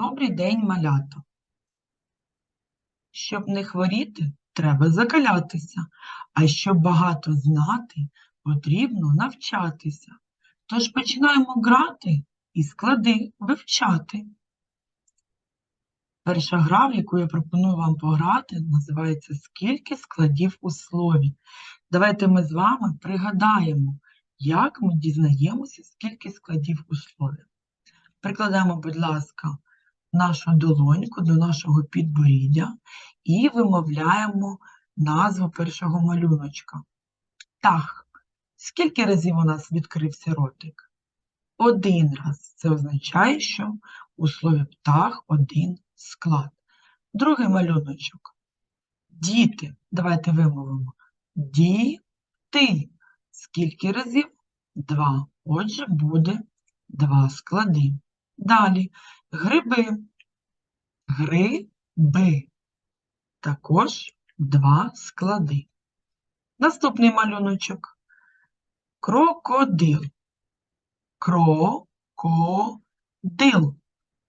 Добрий день, малята. Щоб не хворіти, треба закалятися, а щоб багато знати, потрібно навчатися. Тож починаємо грати і склади вивчати. Перша гра, в яку я пропоную вам пограти, називається Скільки складів у слові. Давайте ми з вами пригадаємо, як ми дізнаємося, скільки складів у слові. Прикладемо, будь ласка, нашу долоньку до нашого підборіддя і вимовляємо назву першого малюночка. Птах. Скільки разів у нас відкрився ротик? Один раз. Це означає, що у слові птах один склад. Другий малюночок. Діти. Давайте вимовимо. Діти. Скільки разів? Два. Отже, буде два склади. Далі гриби. Гриби. Також два склади. Наступний малюночок. Крокодил. Крокодил.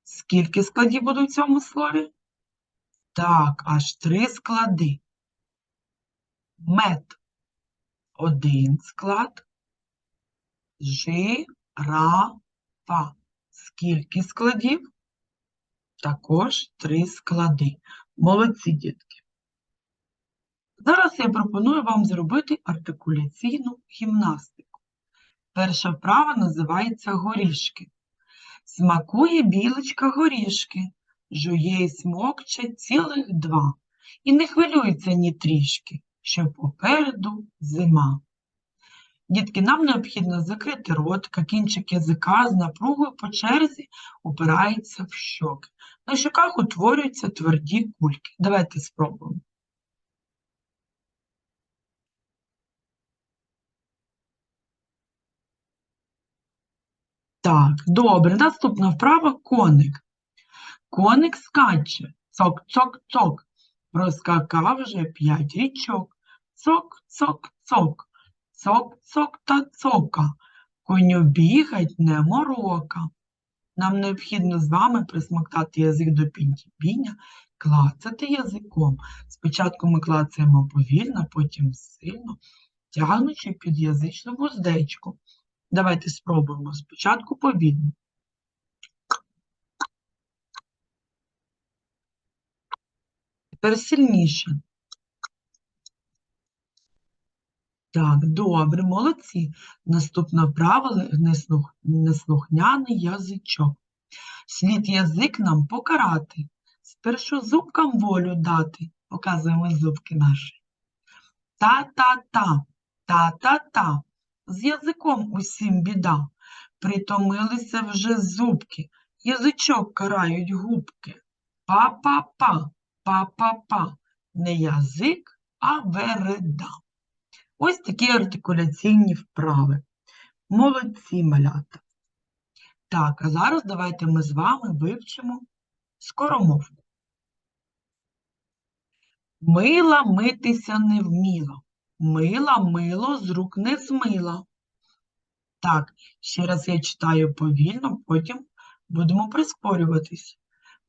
Скільки складів буде в цьому слові? Так, аж три склади. Мед. Один склад. Жирафа. Скільки складів? Також три склади. Молодці, дітки. Зараз я пропоную вам зробити артикуляційну гімнастику. Перша вправа називається горішки. Смакує білочка горішки, жує і смокче цілих два, і не хвилюється ні трішки, що попереду зима. Дітки, нам необхідно закрити ротика, кінчик язика з напругою по черзі упирається в щоки. На щоках утворюються тверді кульки. Давайте спробуємо. Так, добре. Наступна вправа коник. Коник скаче. Цок-цок-цок. Проскакав вже п'ять річок. Цок-цок-цок. Цок-цок та цока. Коню бігать не морока. Нам необхідно з вами присмоктати язик до підібіння, клацати язиком. Спочатку ми клацаємо повільно, потім сильно, тягнучи під язичну вуздечку. Давайте спробуємо спочатку повільно. Тепер сильніше. Так, добре, молодці. Наступне правило неслух... неслухняний язичок. Слід язик нам покарати, спершу зубкам волю дати. Показуємо зубки наші. Та-та-та, та-та-та. З язиком усім біда. Притомилися вже зубки, язичок карають губки. Па-па-па, па-па-па. Не язик, а вереда. Ось такі артикуляційні вправи. Молодці малята. Так, а зараз давайте ми з вами вивчимо скоромовку. Мила митися не вміла. Мила мило з рук не змила. Так, ще раз я читаю повільно, потім будемо прискорюватись.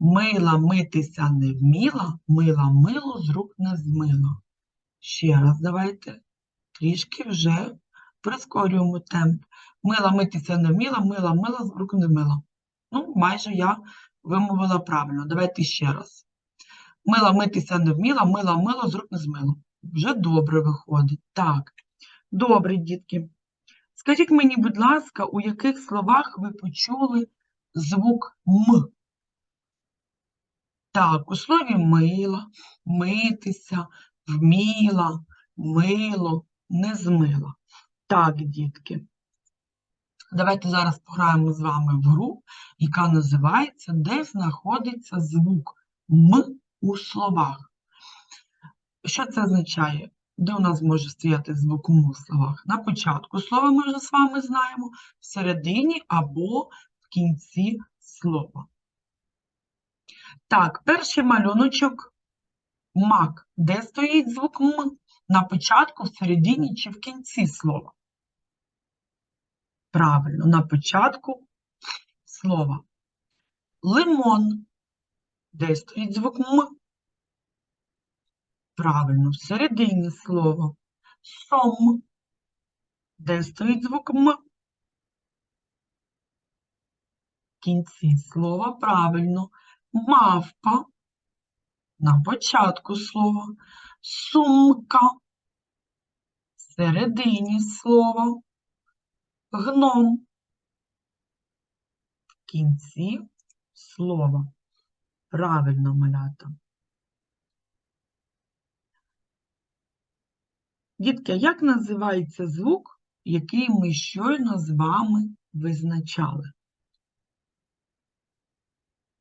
Мила митися не вміла, мила мило з рук не змила. Ще раз давайте трішки вже прискорюємо темп. Мила митися не вміла, мила мила з рук не мила. Ну, майже я вимовила правильно. Давайте ще раз. Мила митися не вміла, мила мило з рук не змила. Вже добре виходить. Так, добре, дітки. Скажіть мені, будь ласка, у яких словах ви почули звук М? Так, у слові мила, митися, вміла, мило, не змила. Так, дітки. Давайте зараз пограємо з вами в гру, яка називається Де знаходиться звук М у словах. Що це означає? Де у нас може стояти звук М у словах? На початку слова ми вже з вами знаємо, в середині або в кінці слова. Так, перший малюночок мак. Де стоїть звук М? На початку, в середині чи в кінці слова? Правильно, на початку слова. Лимон. Де стоїть звук М? Правильно, всередині слова. Сом. Де стоїть звук М? В кінці слова правильно. Мавпа. На початку слова. Сумка. Всередині слова. Гном. В кінці слова. Правильно, малята. Дітки, як називається звук, який ми щойно з вами визначали?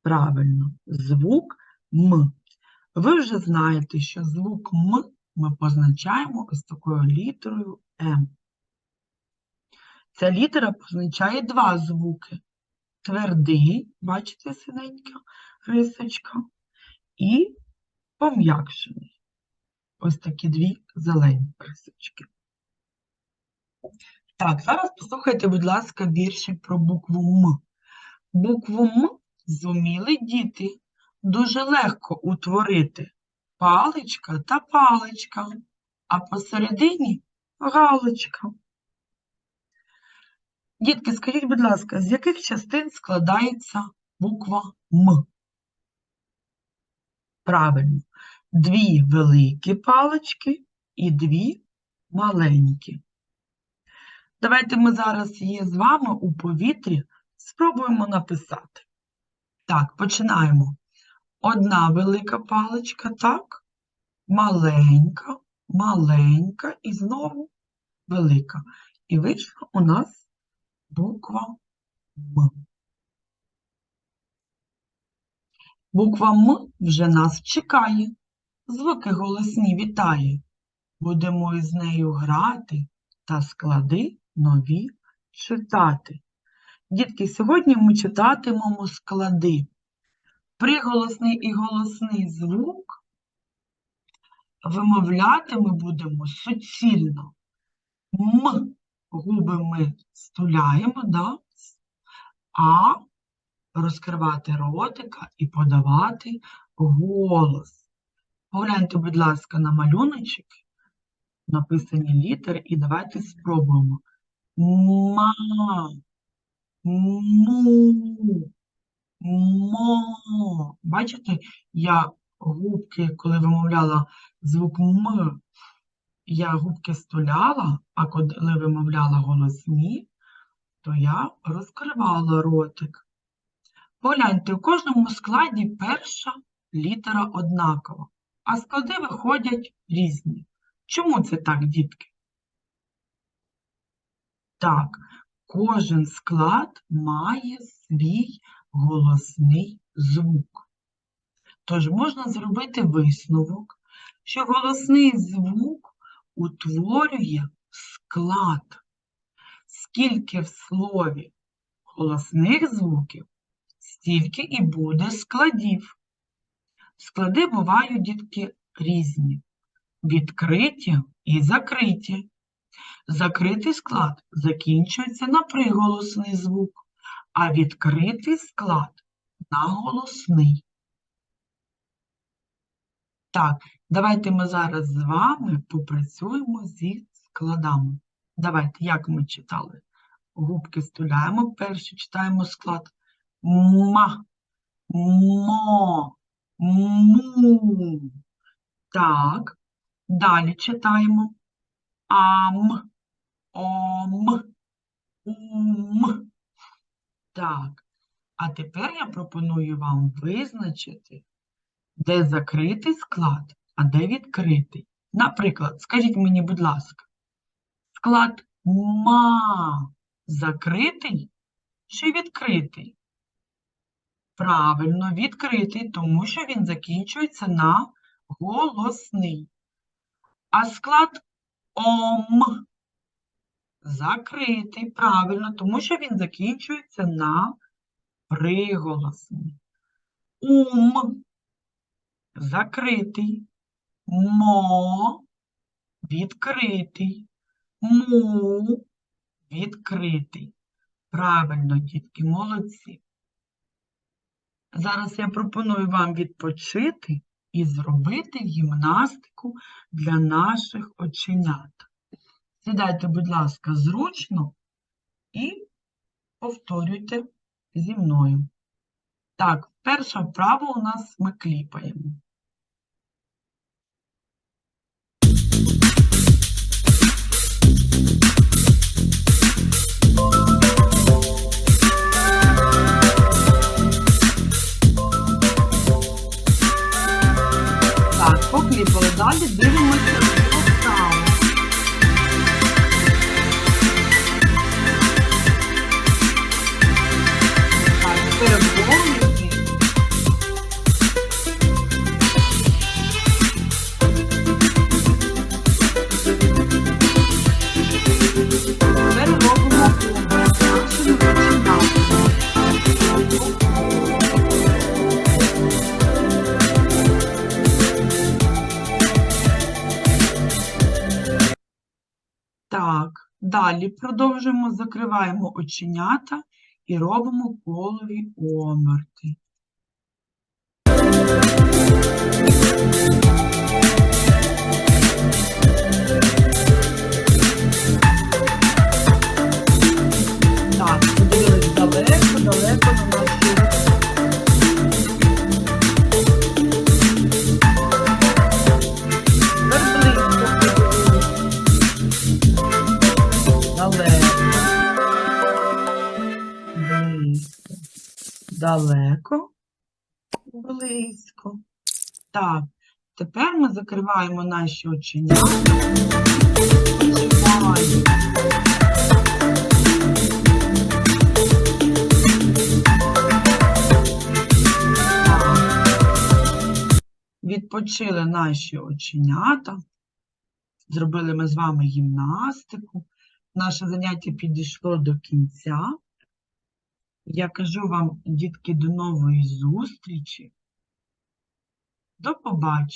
Правильно, звук М. Ви вже знаєте, що звук М ми позначаємо ось такою літерою М. Ця літера позначає два звуки. Твердий, бачите, синенька рисочка, і пом'якшений. Ось такі дві зелені рисочки. Так, зараз послухайте, будь ласка, вірші про букву М. Букву М зуміли діти дуже легко утворити паличка та паличка, а посередині галочка. Дітки, скажіть, будь ласка, з яких частин складається буква М? Правильно, дві великі палички і дві маленькі. Давайте ми зараз її з вами у повітрі спробуємо написати. Так, починаємо. Одна велика паличка, так, маленька, маленька і знову велика. І вийшла у нас буква М. Буква М вже нас чекає, звуки голосні вітає. Будемо із нею грати та склади нові читати. Дітки, сьогодні ми читатимемо склади. Приголосний і голосний звук вимовляти ми будемо суцільно. М губи ми стуляємо, да? а розкривати ротика і подавати голос. Погляньте, будь ласка, на малюночок, написані літери, і давайте спробуємо. Ма, му, мо. Бачите, я губки, коли вимовляла звук М, я губки стуляла, а коли вимовляла голосні, то я розкривала ротик. Погляньте, у кожному складі перша літера однакова, а склади виходять різні. Чому це так, дітки? Так, кожен склад має свій голосний звук. Тож можна зробити висновок, що голосний звук утворює склад. Скільки в слові голосних звуків, стільки і буде складів. Склади бувають, дітки, різні, відкриті і закриті. Закритий склад закінчується на приголосний звук, а відкритий склад на голосний. Так, давайте ми зараз з вами попрацюємо зі складами. Давайте, як ми читали? Губки стуляємо, перший читаємо склад ма, мо, му. Так, далі читаємо ам, ом, ум. Так, а тепер я пропоную вам визначити, де закритий склад, а де відкритий. Наприклад, скажіть мені, будь ласка, склад ма закритий чи відкритий? Правильно, відкритий, тому що він закінчується на голосний. А склад ом закритий, правильно, тому що він закінчується на приголосний. Ум закритий, мо відкритий, му відкритий. Правильно, дітки, молодці. Зараз я пропоную вам відпочити і зробити гімнастику для наших оченят. Сідайте, будь ласка, зручно і повторюйте зі мною. Так, перша вправа у нас ми кліпаємо. Далі продовжуємо, закриваємо оченята і робимо колові оберти. Так, подивились далеко, далеко на наші Далеко. Близько. Так, тепер ми закриваємо наші оченята. Відпочили наші оченята. Зробили ми з вами гімнастику. Наше заняття підійшло до кінця. Я кажу вам, дітки, до нової зустрічі. До побачення.